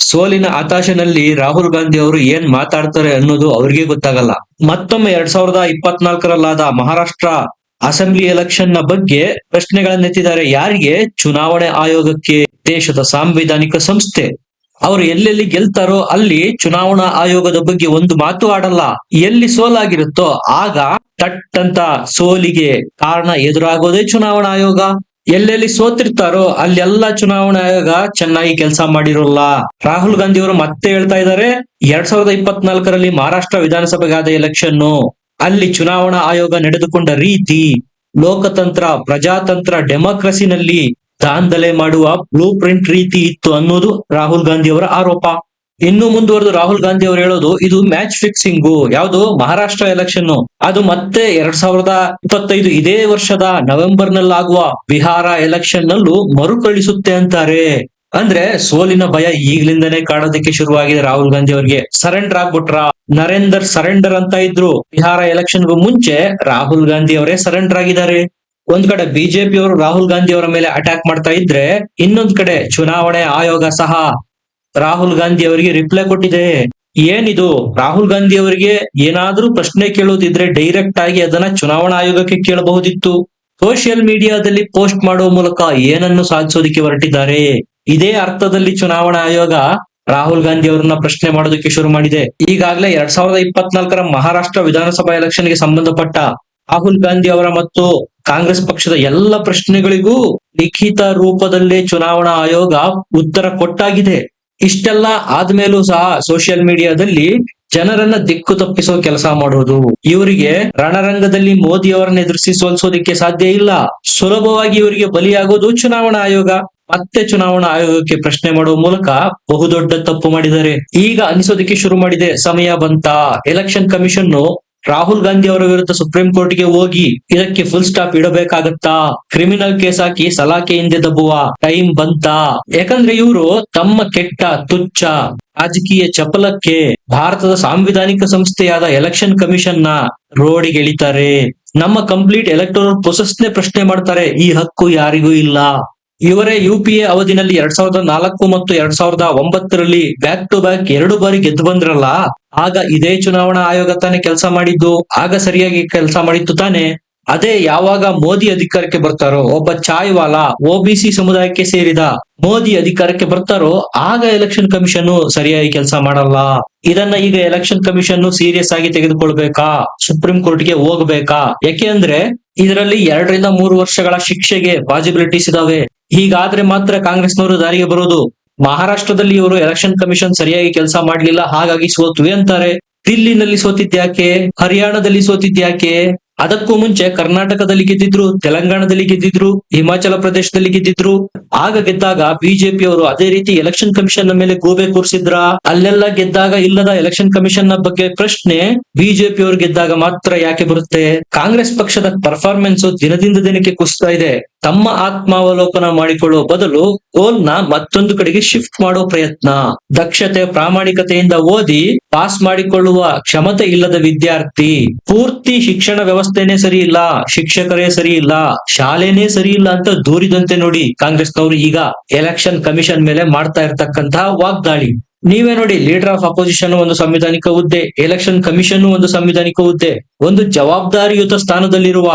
ಸೋಲಿನ ಹತಾಶನಲ್ಲಿ ರಾಹುಲ್ ಗಾಂಧಿ ಅವರು ಏನ್ ಮಾತಾಡ್ತಾರೆ ಅನ್ನೋದು ಅವ್ರಿಗೆ ಗೊತ್ತಾಗಲ್ಲ. ಮತ್ತೊಮ್ಮೆ ಎರಡ್ ಸಾವಿರದ ಇಪ್ಪತ್ನಾಲ್ಕರಲ್ಲಾದ ಮಹಾರಾಷ್ಟ್ರ ಅಸೆಂಬ್ಲಿ ಎಲೆಕ್ಷನ್ನ ಬಗ್ಗೆ ಪ್ರಶ್ನೆಗಳನ್ನೆತ್ತಿದ್ದಾರೆ ಯಾರಿಗೆ? ಚುನಾವಣೆ ಆಯೋಗಕ್ಕೆ ದೇಶದ ಸಾಂವಿಧಾನಿಕ ಸಂಸ್ಥೆ. ಅವರು ಎಲ್ಲೆಲ್ಲಿ ಗೆಲ್ತಾರೋ ಅಲ್ಲಿ ಚುನಾವಣಾ ಆಯೋಗದ ಬಗ್ಗೆ ಒಂದು ಮಾತು ಆಡಲ್ಲ. ಎಲ್ಲಿ ಸೋಲಾಗಿರುತ್ತೋ ಆಗ ತಟ್ಟಂತ ಸೋಲಿಗೆ ಕಾರಣ ಎದುರಾಗೋದೇ ಚುನಾವಣಾ ಆಯೋಗ. ಎಲ್ಲೆಲ್ಲಿ ಸೋತಿರ್ತಾರೋ ಅಲ್ಲೆಲ್ಲ ಚುನಾವಣಾ ಆಯೋಗ ಚೆನ್ನಾಗಿ ಕೆಲಸ ಮಾಡಿರೋಲ್ಲ. ರಾಹುಲ್ ಗಾಂಧಿ ಅವರು ಮತ್ತೆ ಹೇಳ್ತಾ ಇದ್ದಾರೆ, ಎರಡ್ ಸಾವಿರದ ಇಪ್ಪತ್ನಾಲ್ಕರಲ್ಲಿ ಮಹಾರಾಷ್ಟ್ರ ವಿಧಾನಸಭೆಗಾದ ಎಲೆಕ್ಷನ್ ಅಲ್ಲಿ ಚುನಾವಣಾ ಆಯೋಗ ನಡೆದುಕೊಂಡ ರೀತಿ ಲೋಕತಂತ್ರ, ಪ್ರಜಾತಂತ್ರ ಡೆಮೋಕ್ರಸಿನಲ್ಲಿ ದಾಂಧಲೆ ಮಾಡುವ ಬ್ಲೂ ಪ್ರಿಂಟ್ ರೀತಿ ಇತ್ತು ಅನ್ನೋದು ರಾಹುಲ್ ಗಾಂಧಿ ಅವರ ಆರೋಪ. ಇನ್ನು ಮುಂದುವರೆದು ರಾಹುಲ್ ಗಾಂಧಿ ಅವರು ಹೇಳೋದು, ಇದು ಮ್ಯಾಚ್ ಫಿಕ್ಸಿಂಗು ಯಾವುದು? ಮಹಾರಾಷ್ಟ್ರ ಎಲೆಕ್ಷನ್ ಅದು ಮತ್ತೆ ಎರಡ್ ಸಾವಿರದ ಇಪ್ಪತ್ತೈದು ಇದೇ ವರ್ಷದ ನವೆಂಬರ್ ನಲ್ಲಾಗುವ ಬಿಹಾರ ಎಲೆಕ್ಷನ್ ನಲ್ಲೂ ಮರುಕಳಿಸುತ್ತೆ ಅಂತಾರೆ. ಅಂದ್ರೆ ಸೋಲಿನ ಭಯ ಈಗ್ಲಿಂದನೇ ಕಾಡೋದಕ್ಕೆ ಶುರುವಾಗಿದೆ ರಾಹುಲ್ ಗಾಂಧಿ ಅವರಿಗೆ. ಸರೆಂಡರ್ ಆಗ್ಬಿಟ್ರ? ನರೇಂದರ್ ಸರೆಂಡರ್ ಅಂತ ಇದ್ರು. ಬಿಹಾರ ಎಲೆಕ್ಷನ್ಗೂ ಮುಂಚೆ ರಾಹುಲ್ ಗಾಂಧಿ ಅವರೇ ಸರೆಂಡರ್ ಆಗಿದ್ದಾರೆ. ಒಂದ್ ಕಡೆ ಬಿಜೆಪಿ ಅವರು ರಾಹುಲ್ ಗಾಂಧಿ ಅವರ ಮೇಲೆ ಅಟ್ಯಾಕ್ ಮಾಡ್ತಾ ಇದ್ರೆ, ಇನ್ನೊಂದ್ ಕಡೆ ಚುನಾವಣೆ ಆಯೋಗ ಸಹ ರಾಹುಲ್ ಗಾಂಧಿ ಅವರಿಗೆ ರಿಪ್ಲೈ ಕೊಟ್ಟಿದೆ. ಏನಿದು? ರಾಹುಲ್ ಗಾಂಧಿ ಅವರಿಗೆ ಏನಾದ್ರೂ ಪ್ರಶ್ನೆ ಕೇಳೋದಿದ್ರೆ ಡೈರೆಕ್ಟ್ ಆಗಿ ಅದನ್ನ ಚುನಾವಣಾ ಆಯೋಗಕ್ಕೆ ಕೇಳಬಹುದಿತ್ತು. ಸೋಷಿಯಲ್ ಮೀಡಿಯಾದಲ್ಲಿ ಪೋಸ್ಟ್ ಮಾಡುವ ಮೂಲಕ ಏನನ್ನು ಸಾಧಿಸೋದಕ್ಕೆ ಹೊರಟಿದ್ದಾರೆ? ಇದೇ ಅರ್ಥದಲ್ಲಿ ಚುನಾವಣಾ ಆಯೋಗ ರಾಹುಲ್ ಗಾಂಧಿ ಅವರನ್ನ ಪ್ರಶ್ನೆ ಮಾಡೋದಕ್ಕೆ ಶುರು ಮಾಡಿದೆ. ಈಗಾಗಲೇ ಎರಡ್ ಸಾವಿರದ ಇಪ್ಪತ್ನಾಲ್ಕರ ಮಹಾರಾಷ್ಟ್ರ ವಿಧಾನಸಭಾ ಎಲೆಕ್ಷನ್ಗೆ ಸಂಬಂಧಪಟ್ಟ ರಾಹುಲ್ ಗಾಂಧಿ ಅವರ ಮತ್ತು ಕಾಂಗ್ರೆಸ್ ಪಕ್ಷದ ಎಲ್ಲ ಪ್ರಶ್ನೆಗಳಿಗೂ ಲಿಖಿತ ರೂಪದಲ್ಲೇ ಚುನಾವಣಾ ಆಯೋಗ ಉತ್ತರ ಕೊಟ್ಟಾಗಿದೆ. ಇಷ್ಟೆಲ್ಲ ಆದ್ಮೇಲೂ ಸಹ ಸೋಷಿಯಲ್ ಮೀಡಿಯಾದಲ್ಲಿ ಜನರನ್ನ ದಿಕ್ಕು ತಪ್ಪಿಸೋ ಕೆಲಸ ಮಾಡೋದು. ಇವರಿಗೆ ರಣರಂಗದಲ್ಲಿ ಮೋದಿ ಅವರನ್ನ ಎದುರಿಸಿ ಸೋಲಿಸೋದಕ್ಕೆ ಸಾಧ್ಯ ಇಲ್ಲ. ಸುಲಭವಾಗಿ ಇವರಿಗೆ ಬಲಿಯಾಗೋದು ಚುನಾವಣಾ ಆಯೋಗ. ಮತ್ತೆ ಚುನಾವಣಾ ಆಯೋಗಕ್ಕೆ ಪ್ರಶ್ನೆ ಮಾಡುವ ಮೂಲಕ ಬಹುದೊಡ್ಡ ತಪ್ಪು ಮಾಡಿದ್ದಾರೆ. ಈಗ ಅನಿಸೋದಕ್ಕೆ ಶುರು ಮಾಡಿದೆ. ಸಮಯ ಬಂತ. ಎಲೆಕ್ಷನ್ ಕಮಿಷನ್ ರಾಹುಲ್ ಗಾಂಧಿ ಅವರ ವಿರುದ್ಧ ಸುಪ್ರೀಂ ಕೋರ್ಟ್ಗೆ ಹೋಗಿ ಇದಕ್ಕೆ ಫುಲ್ ಸ್ಟಾಪ್ ಇಡಬೇಕಾಗತ್ತಾ? ಕ್ರಿಮಿನಲ್ ಕೇಸ್ ಹಾಕಿ ಸಲಾಖೆ ಹಿಂದೆ ದಬ್ಬುವ ಟೈಮ್ ಬಂತಾ? ಯಾಕಂದ್ರೆ ಇವರು ತಮ್ಮ ಕೆಟ್ಟ ತುಚ್ಚ ರಾಜಕೀಯ ಚಪಲಕ್ಕೆ ಭಾರತದ ಸಾಂವಿಧಾನಿಕ ಸಂಸ್ಥೆಯಾದ ಎಲೆಕ್ಷನ್ ಕಮಿಷನ್ನ ರೋಡಿಗೆ ಇಳಿತಾರೆ. ನಮ್ಮ ಕಂಪ್ಲೀಟ್ ಎಲೆಕ್ಟೋರಲ್ ಪ್ರೊಸೆಸ್ ನೇ ಪ್ರಶ್ನೆ ಮಾಡ್ತಾರೆ, ಈ ಹಕ್ಕು ಯಾರಿಗೂ ಇಲ್ಲ. ಇವರೇ ಯು ಪಿ ಎ ಅವಧಿನಲ್ಲಿ ಎರಡ್ ಸಾವಿರದ ನಾಲ್ಕು ಮತ್ತು ಎರಡ್ ಸಾವಿರದ ಒಂಬತ್ತರಲ್ಲಿ ಬ್ಯಾಕ್ ಟು ಬ್ಯಾಕ್ ಎರಡು ಬಾರಿ ಗೆದ್ದು ಬಂದ್ರಲ್ಲ? ಆಗ ಇದೇ ಚುನಾವಣಾ ಆಯೋಗ ತಾನೇ ಕೆಲಸ ಮಾಡಿದ್ದು, ಆಗ ಸರಿಯಾಗಿ ಕೆಲಸ ಮಾಡಿತ್ತು ತಾನೆ. ಅದೇ ಯಾವಾಗ ಮೋದಿ ಅಧಿಕಾರಕ್ಕೆ ಬರ್ತಾರೋ, ಒಬ್ಬ ಚಾಯ್ ವಾಲಾ ಒಬಿಸಿ ಸಮುದಾಯಕ್ಕೆ ಸೇರಿದ ಮೋದಿ ಅಧಿಕಾರಕ್ಕೆ ಬರ್ತಾರೋ, ಆಗ ಎಲೆಕ್ಷನ್ ಕಮಿಷನ್ ಸರಿಯಾಗಿ ಕೆಲಸ ಮಾಡಲ್ಲ. ಇದನ್ನ ಈಗ ಎಲೆಕ್ಷನ್ ಕಮಿಷನ್ ಸೀರಿಯಸ್ ಆಗಿ ತೆಗೆದುಕೊಳ್ಬೇಕಾ? ಸುಪ್ರೀಂ ಕೋರ್ಟ್ಗೆ ಹೋಗ್ಬೇಕಾ? ಯಾಕೆ ಅಂದ್ರೆ, ಇದರಲ್ಲಿ ಎರಡರಿಂದ ಮೂರು ವರ್ಷಗಳ ಶಿಕ್ಷೆಗೆ ಪಾಸಿಬಿಲಿಟೀಸ್ ಇದಾವೆ. ಹೀಗಾದ್ರೆ ಮಾತ್ರ ಕಾಂಗ್ರೆಸ್ನವರು ದಾರಿಗೆ ಬರೋದು. ಮಹಾರಾಷ್ಟ್ರದಲ್ಲಿ ಇವರು ಎಲೆಕ್ಷನ್ ಕಮಿಷನ್ ಸರಿಯಾಗಿ ಕೆಲಸ ಮಾಡಲಿಲ್ಲ ಹಾಗಾಗಿ ಸೋತ್ವಿ ಅಂತಾರೆ. ದಿಲ್ಲಿನಲ್ಲಿ ಸೋತಿದ್ಯಾಕೆ ಹರಿಯಾಣದಲ್ಲಿ ಸೋತಿದ್ಯಾಕೆ ಅದಕ್ಕೂ ಮುಂಚೆ ಕರ್ನಾಟಕದಲ್ಲಿ ಗೆದ್ದಿದ್ರು, ತೆಲಂಗಾಣದಲ್ಲಿ ಗೆದ್ದಿದ್ರು, ಹಿಮಾಚಲ ಪ್ರದೇಶದಲ್ಲಿ ಗೆದ್ದಿದ್ರು. ಆಗ ಗೆದ್ದಾಗ ಬಿಜೆಪಿ ಅವರು ಅದೇ ರೀತಿ ಎಲೆಕ್ಷನ್ ಕಮಿಷನ್ನ ಮೇಲೆ ಗೋಬೆ ಕೂರಿಸಿದ್ರ? ಅಲ್ಲೆಲ್ಲ ಗೆದ್ದಾಗ ಇಲ್ಲದ ಎಲೆಕ್ಷನ್ ಕಮಿಷನ್ನ ಬಗ್ಗೆ ಪ್ರಶ್ನೆ ಬಿಜೆಪಿ ಅವರು ಗೆದ್ದಾಗ ಮಾತ್ರ ಯಾಕೆ ಬರುತ್ತೆ? ಕಾಂಗ್ರೆಸ್ ಪಕ್ಷದ ಪರ್ಫಾರ್ಮೆನ್ಸ್ ದಿನದಿಂದ ದಿನಕ್ಕೆ ಕುಸಿತಾ ಇದೆ. ತಮ್ಮ ಆತ್ಮಾವಲೋಕನ ಮಾಡಿಕೊಳ್ಳುವ ಬದಲು ಗೋಲ್ನ ಮತ್ತೊಂದು ಕಡೆಗೆ ಶಿಫ್ಟ್ ಮಾಡೋ ಪ್ರಯತ್ನ. ದಕ್ಷತೆ, ಪ್ರಾಮಾಣಿಕತೆಯಿಂದ ಓದಿ ಪಾಸ್ ಮಾಡಿಕೊಳ್ಳುವ ಕ್ಷಮತೆ ಇಲ್ಲದ ವಿದ್ಯಾರ್ಥಿ, ಪೂರ್ತಿ ಶಿಕ್ಷಣ ವ್ಯವಸ್ಥೆನೇ ಸರಿ ಇಲ್ಲ, ಶಿಕ್ಷಕರೇ ಸರಿ ಇಲ್ಲ, ಶಾಲೆನೇ ಸರಿ ಇಲ್ಲ ಅಂತ ದೂರಿದಂತೆ ನೋಡಿ ಕಾಂಗ್ರೆಸ್ನವರು ಈಗ ಎಲೆಕ್ಷನ್ ಕಮಿಷನ್ ಮೇಲೆ ಮಾಡ್ತಾ ಇರತಕ್ಕಂತಹ ವಾಗ್ದಾಳಿ. ನೀವೇ ನೋಡಿ ಲೀಡರ್ ಆಫ್ ಅಪೋಸಿಷನ್ ಒಂದು ಸಂವಿಧಾನಿಕ ಹುದ್ದೆ, ಎಲೆಕ್ಷನ್ ಕಮಿಷನ್ ಒಂದು ಸಂವಿಧಾನಿಕ ಹುದ್ದೆ, ಒಂದು ಜವಾಬ್ದಾರಿಯುತ ಸ್ಥಾನದಲ್ಲಿರುವ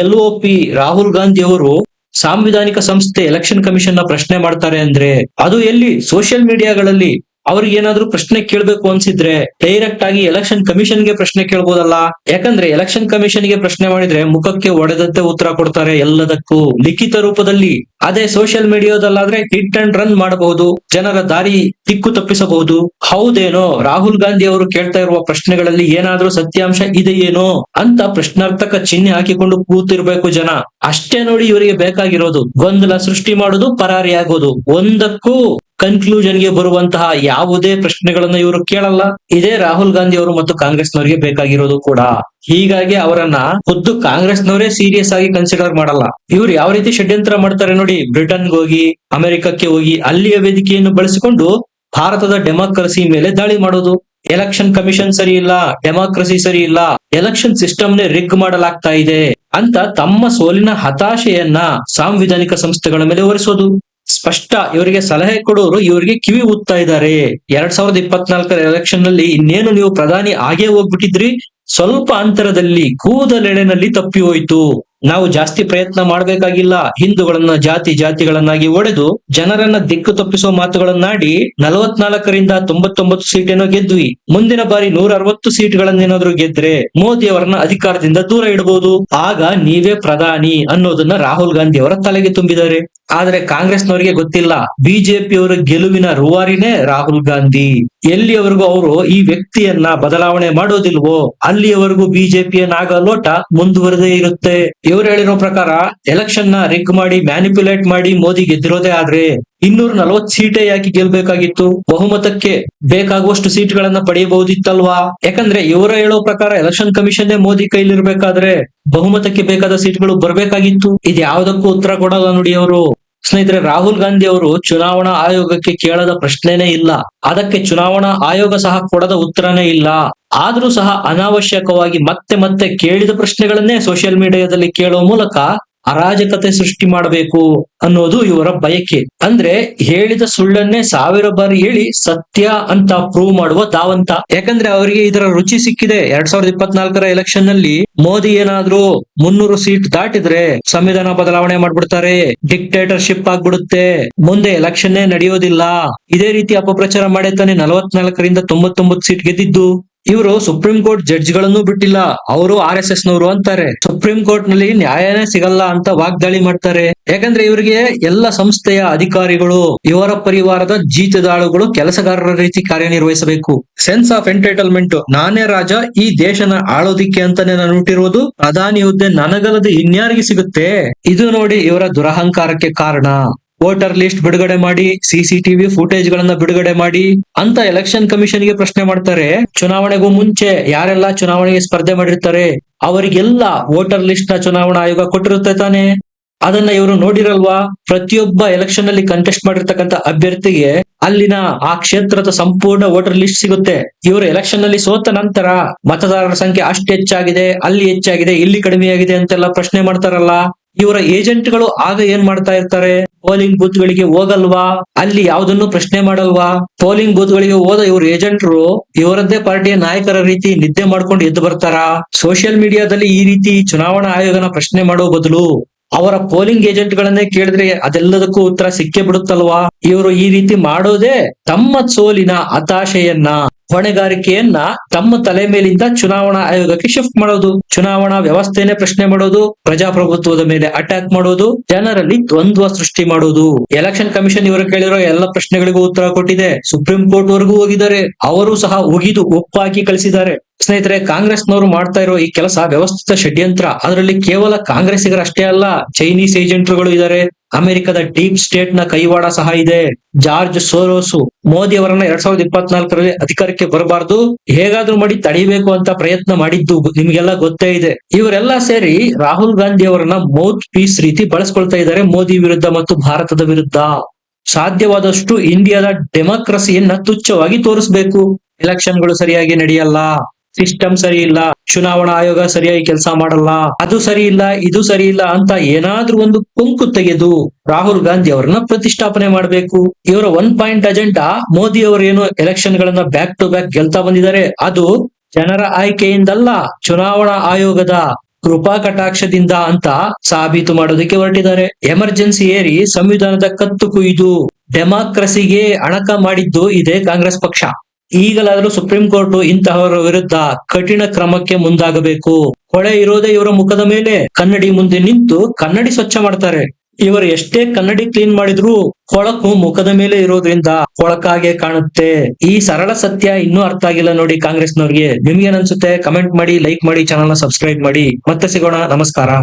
L O P Rahul Gandhi ಅವರು ಸಾಂವಿಧಾನಿಕ ಸಂಸ್ಥೆ ಎಲೆಕ್ಷನ್ ಕಮಿಷನ್ನ ಪ್ರಶ್ನೆ ಮಾಡ್ತಾರೆ ಅಂದ್ರೆ ಅದು ಎಲ್ಲಿ ಸೋಷಿಯಲ್ ಮೀಡಿಯಾಗಳಲ್ಲಿ ಅವ್ರಿಗೆ ಏನಾದ್ರು ಪ್ರಶ್ನೆ ಕೇಳ್ಬೇಕು ಅನ್ಸಿದ್ರೆ ಡೈರೆಕ್ಟ್ ಆಗಿ ಎಲೆಕ್ಷನ್ ಕಮಿಷನ್ಗೆ ಪ್ರಶ್ನೆ ಕೇಳ್ಬೋದಲ್ಲ? ಯಾಕಂದ್ರೆ ಎಲೆಕ್ಷನ್ ಕಮಿಷನ್ಗೆ ಪ್ರಶ್ನೆ ಮಾಡಿದ್ರೆ ಮುಖಕ್ಕೆ ಒಡೆದಂತೆ ಉತ್ತರ ಕೊಡ್ತಾರೆ ಎಲ್ಲದಕ್ಕೂ. ಲಿಖಿತ ರೂಪದಲ್ಲಿ, ಅದೇ ಸೋಷಿಯಲ್ ಮೀಡಿಯಾದಲ್ಲಾದ್ರೆ ಹಿಟ್ ಅಂಡ್ ರನ್ ಮಾಡಬಹುದು, ಜನರ ದಾರಿ ದಿಕ್ಕು ತಪ್ಪಿಸಬಹುದು. ಹೌದೇನೋ, ರಾಹುಲ್ ಗಾಂಧಿ ಅವರು ಕೇಳ್ತಾ ಇರುವ ಪ್ರಶ್ನೆಗಳಲ್ಲಿ ಏನಾದ್ರೂ ಸತ್ಯಾಂಶ ಇದೆಯೇನೋ ಅಂತ ಪ್ರಶ್ನಾರ್ಥಕ ಚಿಹ್ನೆ ಹಾಕಿಕೊಂಡು ಕೂತಿರ್ಬೇಕು ಜನ. ಅಷ್ಟೇ ನೋಡಿ ಇವರಿಗೆ ಬೇಕಾಗಿರೋದು. ಗೊಂದಲ ಸೃಷ್ಟಿ ಮಾಡೋದು, ಪರಾರಿಯಾಗೋದು. ಒಂದಕ್ಕೂ ಕನ್ಕ್ಲೂಷನ್ಗೆ ಬರುವಂತಹ ಯಾವುದೇ ಪ್ರಶ್ನೆಗಳನ್ನ ಇವರು ಕೇಳಲ್ಲ. ಇದೇ ರಾಹುಲ್ ಗಾಂಧಿ ಅವರು ಮತ್ತು ಕಾಂಗ್ರೆಸ್ನವರಿಗೆ ಬೇಕಾಗಿರೋದು ಕೂಡ. ಹೀಗಾಗಿ ಅವರನ್ನ ಖುದ್ದು ಕಾಂಗ್ರೆಸ್ನವರೇ ಸೀರಿಯಸ್ ಆಗಿ ಕನ್ಸಿಡರ್ ಮಾಡಲ್ಲ. ಇವರು ಯಾವ ರೀತಿ ಷಡ್ಯಂತ್ರ ಮಾಡ್ತಾರೆ ನೋಡಿ, ಬ್ರಿಟನ್ಗೆ ಹೋಗಿ, ಅಮೆರಿಕಕ್ಕೆ ಹೋಗಿ, ಅಲ್ಲಿಯ ವೇದಿಕೆಯನ್ನು ಬಳಸಿಕೊಂಡು ಭಾರತದ ಡೆಮಾಕ್ರಸಿ ಮೇಲೆ ದಾಳಿ ಮಾಡೋದು. ಎಲೆಕ್ಷನ್ ಕಮಿಷನ್ ಸರಿ ಇಲ್ಲ ಡೆಮಾಕ್ರಸಿ ಸರಿ ಇಲ್ಲ ಎಲೆಕ್ಷನ್ ಸಿಸ್ಟಮ್ ನೇ ರಿಗ್ ಮಾಡಲಾಗ್ತಾ ಇದೆ ಅಂತ ತಮ್ಮ ಸೋಲಿನ ಹತಾಶೆಯನ್ನ ಸಾಂವಿಧಾನಿಕ ಸಂಸ್ಥೆಗಳ ಮೇಲೆ ಹೊರಿಸೋದು ಸ್ಪಷ್ಟ, ಇವರಿಗೆ ಸಲಹೆ ಕೊಡೋರು ಇವರಿಗೆ ಕಿವಿ ಊದ್ತಾ ಇದ್ದಾರೆ. ಎರಡ್ ಸಾವಿರದ ಇಪ್ಪತ್ನಾಲ್ಕರ ಎಲೆಕ್ಷನ್ನಲ್ಲಿ ಇನ್ನೇನು ನೀವು ಪ್ರಧಾನಿ ಆಗೇ ಹೋಗ್ಬಿಟ್ಟಿದ್ರಿ? ಸ್ವಲ್ಪ ಅಂತರದಲ್ಲಿ ಕೂದಲೆಳೆನಲ್ಲಿ ತಪ್ಪಿ ಹೋಯ್ತು. ನಾವು ಜಾಸ್ತಿ ಪ್ರಯತ್ನ ಮಾಡಬೇಕಾಗಿಲ್ಲ. ಹಿಂದೂಗಳನ್ನ, ಜಾತಿ ಜಾತಿಗಳನ್ನಾಗಿ ಒಡೆದು ಜನರನ್ನ ದಿಕ್ಕು ತಪ್ಪಿಸುವ ಮಾತುಗಳನ್ನಾಡಿ ನಲವತ್ನಾಲ್ಕರಿಂದ ತೊಂಬತ್ತೊಂಬತ್ತು ಸೀಟೇನೋ ಗೆದ್ವಿ. ಮುಂದಿನ ಬಾರಿ ನೂರ ಅರವತ್ತು ಸೀಟ್ಗಳನ್ನೇನಾದ್ರೂ ಗೆದ್ರೆ ಮೋದಿ ಅವರನ್ನ ಅಧಿಕಾರದಿಂದ ದೂರ ಇಡಬಹುದು ಆಗ ನೀವೇ ಪ್ರಧಾನಿ ಅನ್ನೋದನ್ನ ರಾಹುಲ್ ಗಾಂಧಿ ಅವರ ತಲೆಗೆ ತುಂಬಿದ್ದಾರೆ. ಆದ್ರೆ ಕಾಂಗ್ರೆಸ್ನವರಿಗೆ ಗೊತ್ತಿಲ್ಲ. ಬಿಜೆಪಿಯವರ ಗೆಲುವಿನ ರೂವಾರಿನೇ ರಾಹುಲ್ ಗಾಂಧಿ. ಎಲ್ಲಿಯವರೆಗೂ ಅವರು ಈ ವ್ಯಕ್ತಿಯನ್ನ ಬದಲಾವಣೆ ಮಾಡೋದಿಲ್ವೋ, ಅಲ್ಲಿಯವರೆಗೂ ಬಿಜೆಪಿಯ ನಾಗ ಲೋಟ ಮುಂದುವರೆದೇ ಇರುತ್ತೆ. ಇವರು ಹೇಳಿರೋ ಪ್ರಕಾರ ಎಲೆಕ್ಷನ್ನ ರಿಗ್ ಮಾಡಿ ಮ್ಯಾನಿಪ್ಯುಲೇಟ್ ಮಾಡಿ ಮೋದಿ ಗೆದ್ದಿರೋದೇ ಆದ್ರೆ ಇನ್ನೂರ ನಲವತ್ ಸೀಟೇ ಯಾಕೆ ಗೆಲ್ಬೇಕಾಗಿತ್ತು? ಬಹುಮತಕ್ಕೆ ಬೇಕಾಗುವಷ್ಟು ಸೀಟ್ಗಳನ್ನ ಪಡೆಯಬಹುದಿತ್ತಲ್ವಾ? ಯಾಕಂದ್ರೆ ಇವರ ಹೇಳೋ ಪ್ರಕಾರ ಎಲೆಕ್ಷನ್ ಕಮಿಷನ್ ಮೋದಿ ಕೈಲಿರ್ಬೇಕಾದ್ರೆ ಬಹುಮತಕ್ಕೆ ಬೇಕಾದ ಸೀಟ್ಗಳು ಬರ್ಬೇಕಾಗಿತ್ತು. ಇದು ಯಾವ್ದಕ್ಕೂ ಉತ್ತರ ಕೊಡಲ್ಲ ನೋಡಿ ಅವರು ಸ್ನೇಹಿತರೆ, ರಾಹುಲ್ ಗಾಂಧಿ ಅವರು ಚುನಾವಣಾ ಆಯೋಗಕ್ಕೆ ಕೇಳದ ಪ್ರಶ್ನೆನೇ ಇಲ್ಲ. ಅದಕ್ಕೆ ಚುನಾವಣಾ ಆಯೋಗ ಸಹ ಕೊಡದ ಉತ್ತರನೇ ಇಲ್ಲ. ಆದ್ರೂ ಸಹ ಅನಾವಶ್ಯಕವಾಗಿ ಮತ್ತೆ ಮತ್ತೆ ಕೇಳಿದ ಪ್ರಶ್ನೆಗಳನ್ನೇ ಸೋಷಿಯಲ್ ಮೀಡಿಯಾದಲ್ಲಿ ಕೇಳುವ ಮೂಲಕ ಅರಾಜಕತೆ ಸೃಷ್ಟಿ ಮಾಡಬೇಕು ಅನ್ನೋದು ಇವರ ಬಯಕೆ. ಅಂದ್ರೆ ಹೇಳಿದ ಸುಳ್ಳನ್ನೇ ಸಾವಿರ ಬಾರಿ ಹೇಳಿ ಸತ್ಯ ಅಂತ ಪ್ರೂವ್ ಮಾಡುವ ದಾವಂತ ಯಾಕಂದ್ರೆ ಅವರಿಗೆ ಇದರ ರುಚಿ ಸಿಕ್ಕಿದೆ. ಎರಡ್ ಸಾವಿರದ ಇಪ್ಪತ್ನಾಲ್ಕರ ಎಲೆಕ್ಷನ್ನಲ್ಲಿ ಮೋದಿ ಏನಾದ್ರೂ ಮುನ್ನೂರು ಸೀಟ್ ದಾಟಿದ್ರೆ ಸಂವಿಧಾನ ಬದಲಾವಣೆ ಮಾಡ್ಬಿಡ್ತಾರೆ ಡಿಕ್ಟೇಟರ್ಶಿಪ್ ಆಗ್ಬಿಡುತ್ತೆ, ಮುಂದೆ ಎಲೆಕ್ಷನ್ನೇ ನಡೆಯೋದಿಲ್ಲ. ಇದೇ ರೀತಿ ಅಪಪ್ರಚಾರ ಮಾಡೇ ತಾನೆ ನಲವತ್ನಾಲ್ಕರಿಂದ ತೊಂಬತ್ತೊಂಬತ್ತು ಸೀಟ್ ಗೆದ್ದಿದ್ದು. ಇವರು ಸುಪ್ರೀಂ ಕೋರ್ಟ್ ಜಡ್ಜ್ಗಳನ್ನು ಬಿಟ್ಟಿಲ್ಲ, ಅವರು ಆರ್ ಎಸ್ ಎಸ್ ನವರು ಅಂತಾರೆ. ಸುಪ್ರೀಂ ಕೋರ್ಟ್ನಲ್ಲಿ ನ್ಯಾಯನೇ ಸಿಗಲ್ಲ ಅಂತ ವಾಗ್ದಾಳಿ ಮಾಡ್ತಾರೆ. ಯಾಕಂದ್ರೆ ಇವರಿಗೆ ಎಲ್ಲ ಸಂಸ್ಥೆಯ ಅಧಿಕಾರಿಗಳು, ಇವರ ಪರಿವಾರದ ಜೀತದಾಳುಗಳು, ಕೆಲಸಗಾರರ ರೀತಿ ಕಾರ್ಯನಿರ್ವಹಿಸಬೇಕು. ಸೆನ್ಸ್ ಆಫ್ ಎಂಟರ್ಟೈನ್ಮೆಂಟ್ ನಾನೇ ರಾಜ, ಈ ದೇಶನ ಆಳೋದಿಕ್ಕೆ ಅಂತಾನೆ ನಾನು ಹುಟ್ಟಿರುವುದು ಪ್ರಧಾನಿ ಹುದ್ದೆ ನನಗಲ್ಲದೆ ಇನ್ಯಾರಿಗೆ ಸಿಗುತ್ತೆ? ಇದು ನೋಡಿ ಇವರ ದುರಹಂಕಾರಕ್ಕೆ ಕಾರಣ. ವೋಟರ್ ಲಿಸ್ಟ್ ಬಿಡುಗಡೆ ಮಾಡಿ, ಸಿಸಿಟಿವಿ ಫುಟೇಜ್ ಗಳನ್ನ ಬಿಡುಗಡೆ ಮಾಡಿ ಅಂತ ಎಲೆಕ್ಷನ್ ಕಮಿಷನ್ಗೆ ಪ್ರಶ್ನೆ ಮಾಡ್ತಾರೆ. ಚುನಾವಣೆಗೂ ಮುಂಚೆ ಯಾರೆಲ್ಲ ಚುನಾವಣೆಗೆ ಸ್ಪರ್ಧೆ ಮಾಡಿರ್ತಾರೆ, ಅವರಿಗೆಲ್ಲ ವೋಟರ್ ಲಿಸ್ಟ್ನ ಚುನಾವಣಾ ಆಯೋಗ ಕೊಟ್ಟಿರುತ್ತೆ ತಾನೆ? ಅದನ್ನ ಇವರು ನೋಡಿರಲ್ವಾ? ಪ್ರತಿಯೊಬ್ಬ ಎಲೆಕ್ಷನ್ ಅಲ್ಲಿ ಕಂಟೆಸ್ಟ್ ಮಾಡಿರ್ತಕ್ಕಂಥ ಅಭ್ಯರ್ಥಿಗೆ ಅಲ್ಲಿನ ಆ ಕ್ಷೇತ್ರದ ಸಂಪೂರ್ಣ ವೋಟರ್ ಲಿಸ್ಟ್ ಸಿಗುತ್ತೆ. ಇವರು ಎಲೆಕ್ಷನ್ನಲ್ಲಿ ಸೋತ ನಂತರ ಮತದಾರರ ಸಂಖ್ಯೆ ಅಷ್ಟು ಹೆಚ್ಚಾಗಿದೆ, ಅಲ್ಲಿ ಹೆಚ್ಚಾಗಿದೆ, ಇಲ್ಲಿ ಕಡಿಮೆಯಾಗಿದೆ ಅಂತೆಲ್ಲ ಪ್ರಶ್ನೆ ಮಾಡ್ತಾರಲ್ಲ. ಇವರ ಏಜೆಂಟ್ಗಳು ಆಗ ಏನ್ ಮಾಡ್ತಾ ಇರ್ತಾರೆ? ಪೋಲಿಂಗ್ ಬೂತ್ ಗಳಿಗೆ ಹೋಗಲ್ವಾ? ಅಲ್ಲಿ ಯಾವ್ದನ್ನು ಪ್ರಶ್ನೆ ಮಾಡಲ್ವಾ? ಪೋಲಿಂಗ್ ಬೂತ್ ಗಳಿಗೆ ಹೋದ ಇವ್ರ ಏಜೆಂಟ್ರು ಇವರದ್ದೇ ಪಾರ್ಟಿಯ ನಾಯಕರ ರೀತಿ ನಿದ್ದೆ ಮಾಡ್ಕೊಂಡು ಎದ್ದು ಬರ್ತಾರ? ಸೋಷಿಯಲ್ ಮೀಡಿಯಾದಲ್ಲಿ ಈ ರೀತಿ ಚುನಾವಣಾ ಆಯೋಗನ ಪ್ರಶ್ನೆ ಮಾಡೋ ಬದಲು ಅವರ ಪೋಲಿಂಗ್ ಏಜೆಂಟ್ ಗಳನ್ನೇ ಕೇಳಿದ್ರೆ ಅದೆಲ್ಲದಕ್ಕೂ ಉತ್ತರ ಸಿಕ್ಕೇ ಬಿಡುತ್ತಲ್ವಾ? ಇವರು ಈ ರೀತಿ ಮಾಡೋದೇ ತಮ್ಮ ಸೋಲಿನ ಹತಾಶೆಯನ್ನ. ಹೊಣೆಗಾರಿಕೆಯನ್ನ ತಮ್ಮ ತಲೆ ಮೇಲಿಂದ ಚುನಾವಣಾ ಆಯೋಗಕ್ಕೆ ಶಿಫ್ಟ್ ಮಾಡೋದು, ಚುನಾವಣಾ ವ್ಯವಸ್ಥೆನೆ ಪ್ರಶ್ನೆ ಮಾಡೋದು, ಪ್ರಜಾಪ್ರಭುತ್ವದ ಮೇಲೆ ಅಟ್ಯಾಕ್ ಮಾಡೋದು, ಜನರಲ್ಲಿ ದ್ವಂದ್ವ ಸೃಷ್ಟಿ ಮಾಡೋದು. ಎಲೆಕ್ಷನ್ ಕಮಿಷನ್ ಇವರು ಕೇಳಿರೋ ಎಲ್ಲ ಪ್ರಶ್ನೆಗಳಿಗೂ ಉತ್ತರ ಕೊಟ್ಟಿದೆ. ಸುಪ್ರೀಂ ಕೋರ್ಟ್ ವರೆಗೂ ಹೋಗಿದ್ದಾರೆ. ಅವರು ಸಹ ಒಗಿದು ಒಪ್ಪಾಕಿ ಕಳಿಸಿದ್ದಾರೆ. ಸ್ನೇಹಿತರೆ, ಕಾಂಗ್ರೆಸ್ನವರು ಮಾಡ್ತಾ ಇರೋ ಈ ಕೆಲಸ ವ್ಯವಸ್ಥಿತ ಷಡ್ಯಂತ್ರ, ಅದರಲ್ಲಿ ಕೇವಲ ಕಾಂಗ್ರೆಸ್ಸಿಗರಷ್ಟೇ ಅಲ್ಲ, ಚೈನೀಸ್ ಏಜೆಂಟ್ರುಗಳು ಇದ್ದಾರೆ ಅಮೆರಿಕದ ಡೀಪ್ ಸ್ಟೇಟ್ನ ಕೈವಾಡ ಸಹ ಇದೆ, ಜಾರ್ಜ್ ಸೋರೋಸು ಮೋದಿ ಅವರನ್ನ ಎರಡ್ ಸಾವಿರದ ಇಪ್ಪತ್ನಾಲ್ಕರಲ್ಲಿ ಅಧಿಕಾರಕ್ಕೆ ಬರಬಾರ್ದು, ಹೇಗಾದ್ರೂ ಮಾಡಿ ತಡಿಬೇಕು ಅಂತ ಪ್ರಯತ್ನ ಮಾಡಿದ್ದು ನಿಮ್ಗೆಲ್ಲ ಗೊತ್ತೇ ಇದೆ. ಇವರೆಲ್ಲ ಸೇರಿ ರಾಹುಲ್ ಗಾಂಧಿ ಅವರನ್ನ ಮೌತ್ ಪೀಸ್ ರೀತಿ ಬಳಸ್ಕೊಳ್ತಾ ಇದ್ದಾರೆ ಮೋದಿ ವಿರುದ್ಧ ಮತ್ತು ಭಾರತದ ವಿರುದ್ಧ. ಸಾಧ್ಯವಾದಷ್ಟು ಇಂಡಿಯಾದ ಡೆಮೋಕ್ರಸಿಯನ್ನ ತುಚ್ಛವಾಗಿ ತೋರಿಸ್ಬೇಕು. ಎಲೆಕ್ಷನ್ಗಳು ಸರಿಯಾಗಿ ನಡೆಯಲ್ಲ. ಸಿಸ್ಟಮ್ ಸರಿ ಇಲ್ಲ, ಚುನಾವಣಾ ಆಯೋಗ ಸರಿಯಾಗಿ ಕೆಲಸ ಮಾಡಲ್ಲ, ಅದು ಸರಿ ಇಲ್ಲ, ಇದು ಸರಿ ಇಲ್ಲ ಅಂತ ಏನಾದ್ರೂ ಒಂದು ಕುಂಕು ತೆಗೆದು ರಾಹುಲ್ ಗಾಂಧಿ ಅವರನ್ನ ಪ್ರತಿಷ್ಠಾಪನೆ ಮಾಡಬೇಕು. ಇವರ ಒನ್ ಪಾಯಿಂಟ್ ಅಜೆಂಡಾ ಮೋದಿ ಅವರು ಏನು ಎಲೆಕ್ಷನ್ ಗಳನ್ನ ಬ್ಯಾಕ್ ಟು ಬ್ಯಾಕ್ ಗೆಲ್ತಾ ಬಂದಿದ್ದಾರೆ, ಅದು ಜನರ ಆಯ್ಕೆಯಿಂದಲ್ಲ ಚುನಾವಣಾ ಆಯೋಗದ ಕೃಪಾ ಕಟಾಕ್ಷದಿಂದ ಅಂತ ಸಾಬೀತು ಮಾಡೋದಕ್ಕೆ ಹೊರಟಿದ್ದಾರೆ. ಎಮರ್ಜೆನ್ಸಿ ಏರಿ ಸಂವಿಧಾನದ ಕತ್ತು ಕುಯ್ದು ಡೆಮಾಕ್ರಸಿಗೆ ಅಣಕ ಮಾಡಿದ್ದು ಇದೇ ಕಾಂಗ್ರೆಸ್ ಪಕ್ಷ. ಈಗಲಾದ್ರೂ ಸುಪ್ರೀಂ ಕೋರ್ಟ್ ಇಂತಹವರ ವಿರುದ್ಧ ಕಠಿಣ ಕ್ರಮಕ್ಕೆ ಮುಂದಾಗಬೇಕು. ಕೊಳೆ ಇರೋದೇ ಇವರ ಮುಖದ ಮೇಲೆ. ಕನ್ನಡಿ ಮುಂದೆ ನಿಂತು ಕನ್ನಡಿ ಸ್ವಚ್ಛ ಮಾಡ್ತಾರೆ. ಇವರು ಎಷ್ಟೇ ಕನ್ನಡಿ ಕ್ಲೀನ್ ಮಾಡಿದ್ರು ಕೊಳಕು ಮುಖದ ಮೇಲೆ ಇರೋದ್ರಿಂದ ಕೊಳಕಾಗೆ ಕಾಣುತ್ತೆ. ಈ ಸರಳ ಸತ್ಯ ಇನ್ನೂ ಅರ್ಥ ಆಗಿಲ್ಲ ನೋಡಿ ಕಾಂಗ್ರೆಸ್ನವ್ರಿಗೆ. ನಿಮ್ಗೆ ಅನ್ಸುತ್ತೆ ಕಮೆಂಟ್ ಮಾಡಿ, ಲೈಕ್ ಮಾಡಿ ಚಾನಲ್ನ ಸಬ್ಸ್ಕ್ರೈಬ್ ಮಾಡಿ. ಮತ್ತೆ ಸಿಗೋಣ. ನಮಸ್ಕಾರ.